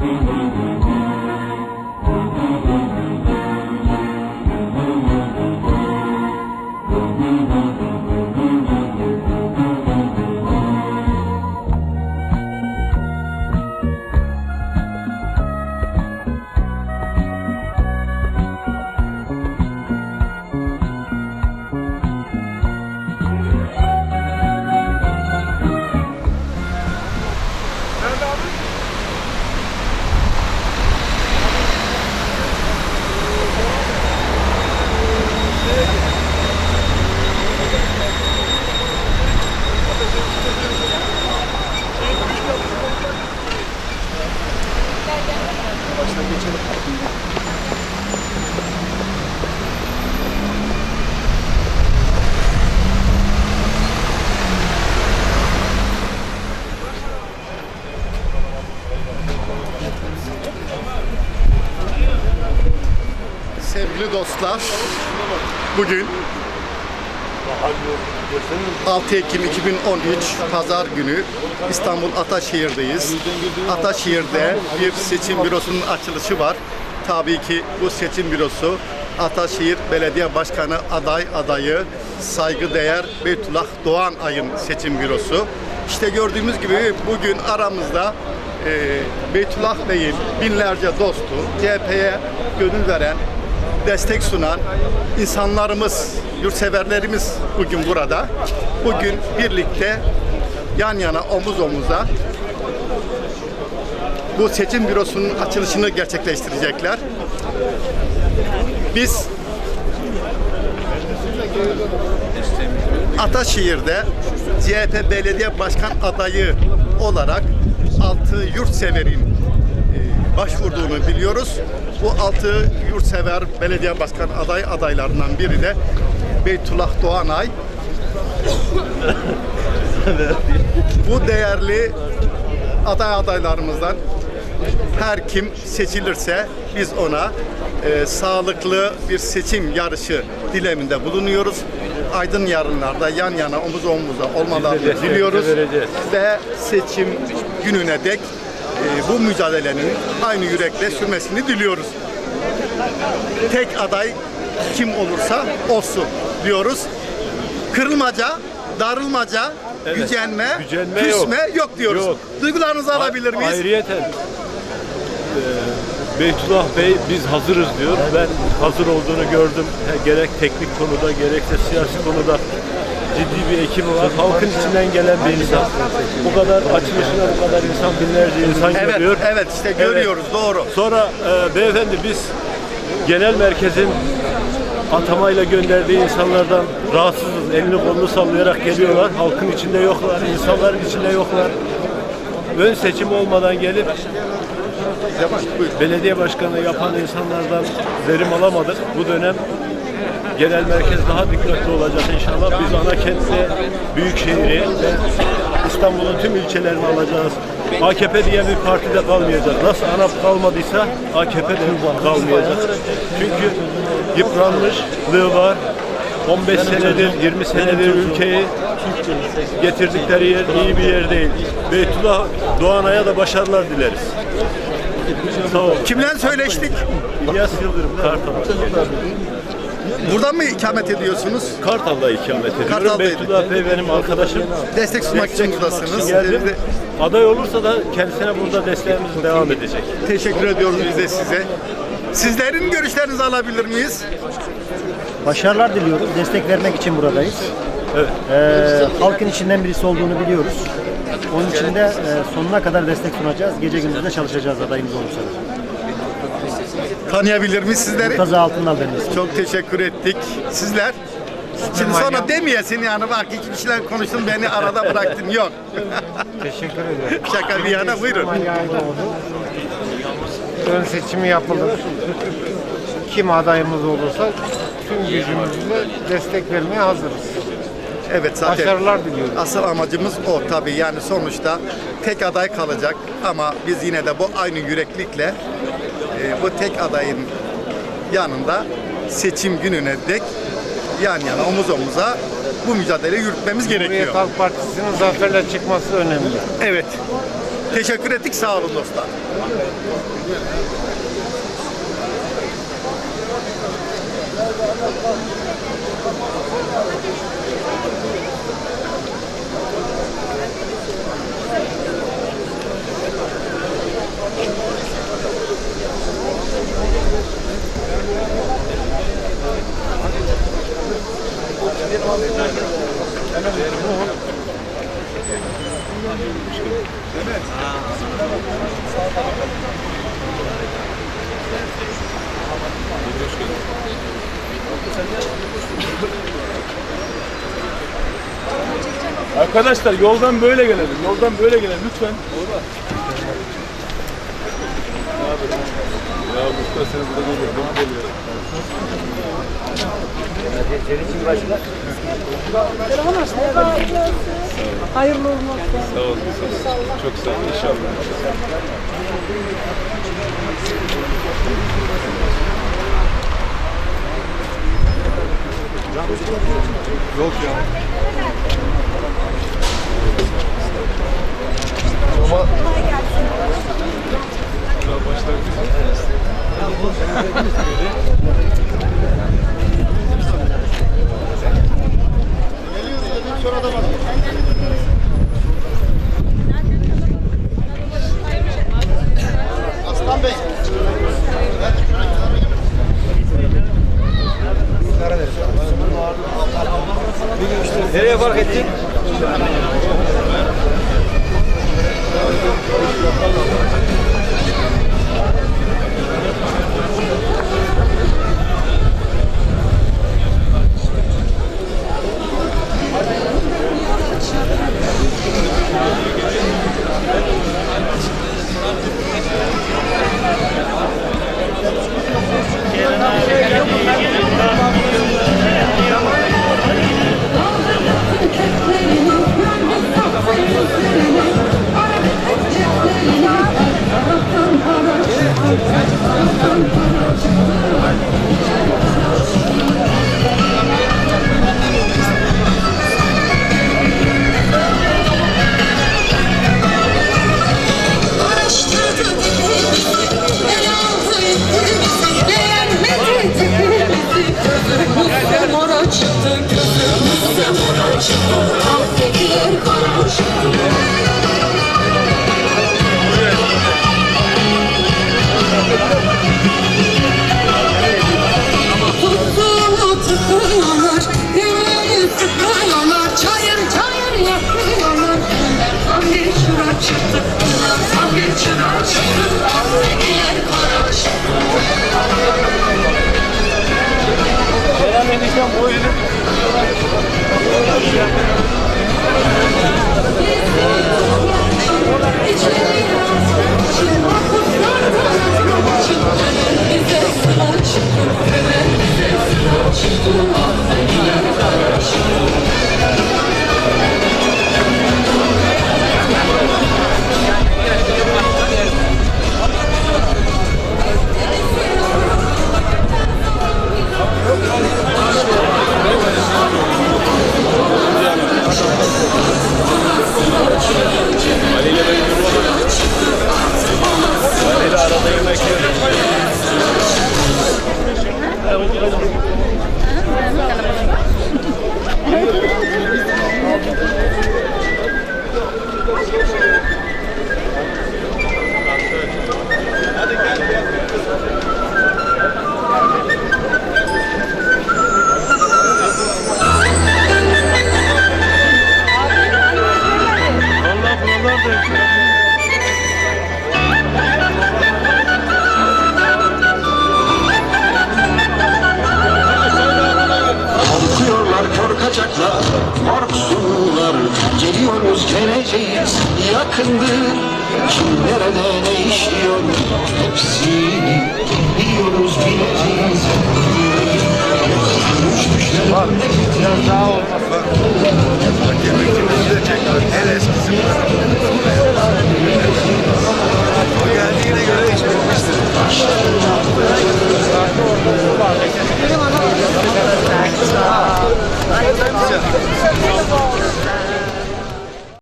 Mm-hmm. Sevgili dostlar, bugün 6 Ekim 2013 Pazar günü İstanbul Ataşehir'deyiz. Ataşehir'de bir seçim bürosunun açılışı var. Tabii ki bu seçim bürosu Ataşehir Belediye Başkanı aday adayı saygıdeğer Beytullah Doğan Ay'ın seçim bürosu. İşte gördüğümüz gibi bugün aramızda e, Beytullah Bey'in binlerce dostu, CHP'ye gönül veren, destek sunan insanlarımız, yurtseverlerimiz bugün burada. Bugün birlikte yan yana omuz omuza bu seçim bürosunun açılışını gerçekleştirecekler. Biz Ataşehir'de CHP Belediye Başkan adayı olarak altı yurtseverin e, başvurduğunu biliyoruz. Bu altı yurtsever belediye başkan aday adaylarından biri de Beytullah Doğanay. Bu değerli aday adaylarımızdan her kim seçilirse biz ona e, sağlıklı bir seçim yarışı dileminde bulunuyoruz. Aydın yarınlarda yan yana omuz omuza olmalarını diliyoruz ve seçim gününe dek bu mücadelenin aynı yürekle sürmesini diliyoruz. Tek aday kim olursa olsun diyoruz. Kırılmaca, darılmaca, Evet. gücenme, Gücenme küsme yok. diyoruz. Yok. Duygularınızı alabilir miyiz? Ayrıyeten e, Beytullah Bey biz hazırız diyor. Ben hazır olduğunu gördüm. Gerek teknik konuda gerekse siyasi konuda ciddi bir ekibi var. Halkın içinden gelen bir insan. Bu kadar açılışına bu kadar insan binlerce insan Evet, geliyor. evet işte görüyoruz doğru. Sonra e, beyefendi biz genel merkezin atamayla gönderdiği insanlardan rahatsızız. Elini kolunu sallayarak geliyorlar. Halkın içinde yoklar, insanların içinde yoklar. Ön seçim olmadan gelip belediye başkanı yapan insanlardan verim alamadık. Bu dönem genel merkez daha dikkatli olacak inşallah. Biz ana kentte Büyükşehir'i ve İstanbul'un tüm ilçelerini alacağız. AKP diye bir partide kalmayacak. Nasıl ANAP kalmadıysa AKP de kalmayacak. Çünkü yıpranmışlığı var. 15 senedir, 20 senedir ülkeyi getirdikleri yer iyi bir yer değil. Beytullah Doğanay'a da başarılar dileriz. Sağ olun. Kimle söyleştik? İlyas Yıldırım Kartal. Buradan mı ikamet ediyorsunuz? Kartal'da ikamet ediyorum. Kartal'daydı. Beytullah Bey benim arkadaşım. Destek sunmak için Destek buradasınız. için geldim. Aday olursa da kendisine burada desteğimiz devam edecek. Teşekkür ediyoruz biz de size. Sizlerin görüşlerinizi alabilir miyiz? Başarılar diliyoruz. Destek vermek için buradayız. Evet. Ee, halkın içinden birisi olduğunu biliyoruz. Onun için de e, sonuna kadar destek sunacağız. Gece gündüz de çalışacağız adayımız olursa. Tanıyabilir miyiz sizleri? Kaza Altındal benim ismim. Çok teşekkür ettik. Sizler? Şimdi sonra demeyesin yani bak iki kişiler konuştun beni arada bıraktın. Yok. Teşekkür ederim. Şaka bir yana buyurun. Ön seçimi yapılır. Kim adayımız olursa tüm gücümüzle destek vermeye hazırız. Evet zaten Başarılar diliyorum. asıl amacımız o tabii yani sonuçta tek aday kalacak ama biz yine de bu aynı yüreklikle e, bu tek adayın yanında seçim gününe dek yan yana omuz omuza bu mücadeleyi yürütmemiz Cumhuriyet gerekiyor. Halk Partisi'nin zaferle çıkması önemli. Evet. Teşekkür ettik. Sağ olun dostlar. Arkadaşlar yoldan böyle gelelim. Yoldan böyle gelelim lütfen. Ya Mustafa seni burada görüyor. Bana geliyor. Hayırlı olsun. Sağ olun. Sağ olun. Çok sağ olun. İnşallah. Yok ya. Nereye fark ettin? Allah yakındır. Kim